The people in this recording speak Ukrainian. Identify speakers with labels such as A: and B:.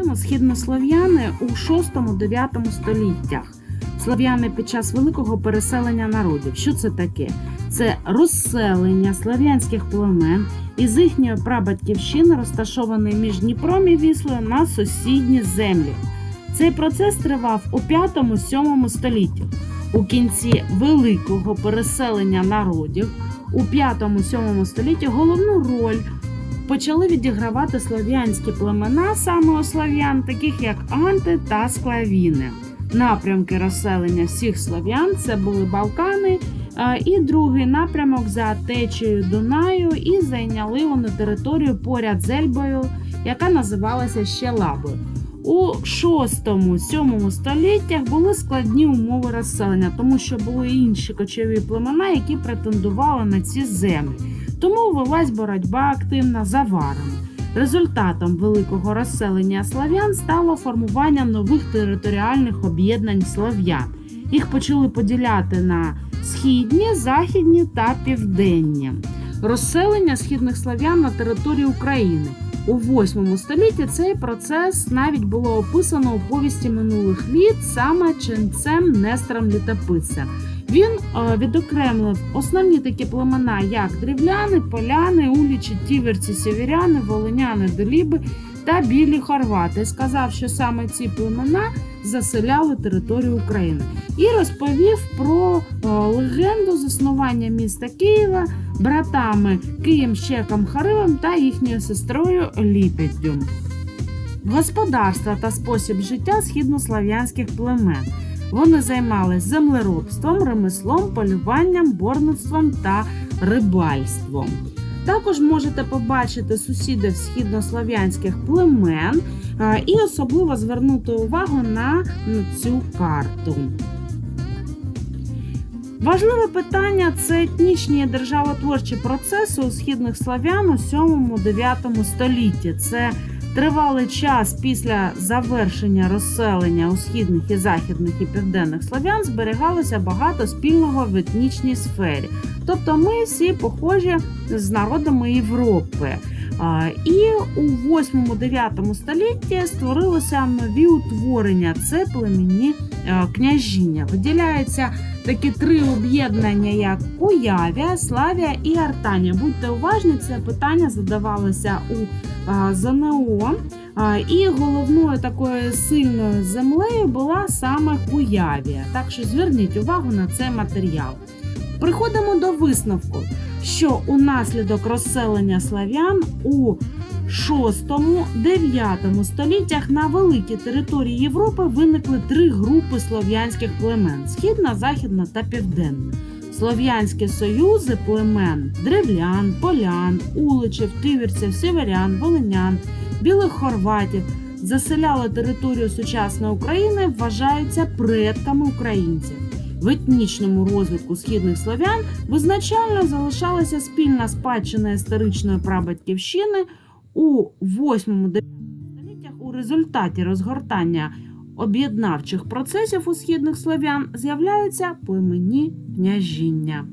A: Нагадаємо, східнослов'яни у 6-9 століттях. Слов'яни під час великого переселення народів. Що це таке? Це розселення слав'янських племен із їхньої прабатьківщини, розташованої між Дніпром і Віслою на сусідні землі. Цей процес тривав у 5-7 столітті. У кінці великого переселення народів у 5-7 столітті головну роль почали відігравати слов'янські племена саме у слов'ян, таких як Анти та Склавіни. Напрямки розселення всіх слов'ян це були Балкани. І другий напрямок за течією Дунаю, і зайняли вони територію поряд з Ельбою, яка називалася ще Лабою. У 6-7 століттях були складні умови розселення, тому що були інші кочові племена, які претендували на ці землі. Тому велась боротьба активна за варами. Результатом великого розселення слав'ян стало формування нових територіальних об'єднань слов'ян. Їх почали поділяти на східні, західні та південні. Розселення східних слав'ян на території України. У 8 столітті цей процес навіть було описано у повісті минулих літ саме ченцем Нестором Літописцем. Він е, відокремив основні такі племена, як дрівляни, поляни, улічі, тіверці, сєвєряни, волиняни, деліби та білі хорвати. Сказав, що саме ці племена заселяли територію України, і розповів про е, легенду заснування міста Києва братами Києм Щеком Харивом та їхньою сестрою Ліпіддю. Господарство та спосіб життя східнослав'янських племен. Вони займалися землеробством, ремеслом, полюванням, борництвом та рибальством. Також можете побачити сусідів східнослов'янських племен е, і особливо звернути увагу на цю карту. Важливе питання це етнічні державотворчі процеси у східних славян у 7-9 столітті. Це тривалий час після завершення розселення у східних і західних і південних славян зберігалося багато спільного в етнічній сфері. Тобто ми всі похожі з народами Європи. І у 8-9 столітті створилося нові утворення. Це племінні е, княжіння. Виділяються такі три об'єднання, як Куявія, Славія і Артанія. Будьте уважні, це питання задавалося у ЗНО. І головною такою сильною землею була саме Куявія. Так що зверніть увагу на цей матеріал. Приходимо до висновку, що унаслідок розселення славян у 6-9 століттях на великій території Європи виникли три групи слов'янських племен: східна, західна та південна. Слов'янські союзи племен древлян, полян, уличів, тивірців, сіверян, волинян, білих хорватів заселяли територію сучасної України, вважаються предками українців. В етнічному розвитку східних слов'ян визначально залишалася спільна спадщина історичної прабатьківщини у 8-9 століттях у результаті розгортання об'єднавчих процесів у східних слов'ян з'являються племені княжіння.